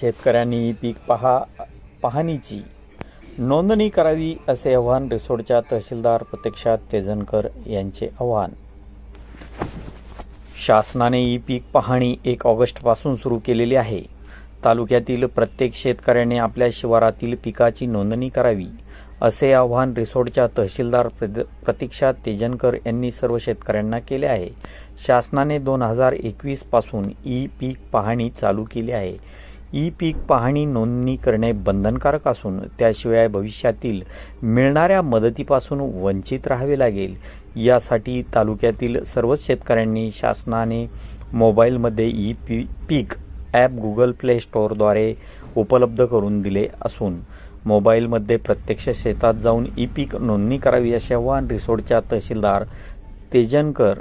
शेतकऱ्यांनी पीक पहा पाहणीची. नोंदणी करावी असे आव्हान रिसोडच्या तहसीलदार प्रत्यक्षात तेजनकर यांचे आव्हान. शासनाने ई पीक पाहणी एक ऑगस्टपासून सुरू केलेली आहे. तालुक्यातील प्रत्येक शेतकऱ्याने आपल्या शिवारातील पिकाची नोंदणी करावी असे आव्हान रिसोडच्या तहसीलदार प्रद- प्रतीक्षा तेजनकर यांनी सर्व शेतकऱ्यांना केले आहे. शासनाने दोन हजार एकवीसपासून ई पीक पाहणी चालू केली आहे. ई पीक पाहणी नोंदणी करणे बंधनकारक असून त्याशिवाय भविष्यातील मिळणाऱ्या मदतीपासून वंचित राहावे लागेल. यासाठी तालुक्यातील सर्वच शेतकऱ्यांनी शासनाने मोबाईलमध्ये ई पी पीक ॲप गुगल प्ले स्टोअरद्वारे उपलब्ध करून दिले असून मोबाईलमध्ये प्रत्यक्ष शेतात जाऊन ई पीक नोंदणी करावी असे आवाहन रिसोडच्या तहसीलदार तेजनकर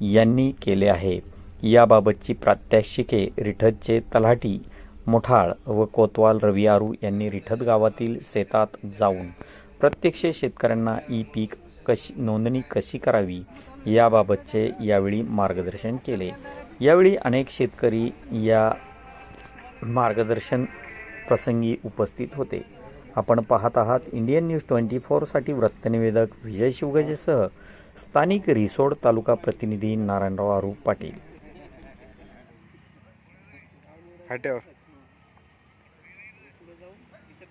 यांनी केले आहे. याबाबतची प्रात्यक्षिके रिठतचे तलाठी मोठाळ व कोतवाल रवी आरू यांनी रिठत गावातील शेतात जाऊन प्रत्यक्ष शेतकऱ्यांना ई पीक कशी नोंदणी कशी करावी याबाबतचे यावेळी मार्गदर्शन केले. यावेळी अनेक शेतकरी या मार्गदर्शन प्रसंगी उपस्थित होते. आपण पाहत आहात इंडियन न्यूज ट्वेंटी फोरसाठी वृत्तनिवेदक विजय शिवगजेसह स्थानिक रिसोड तालुका प्रतिनिधी नारायणराव आरू पाटील.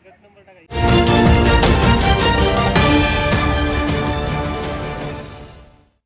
गट नंबर टाकायचा.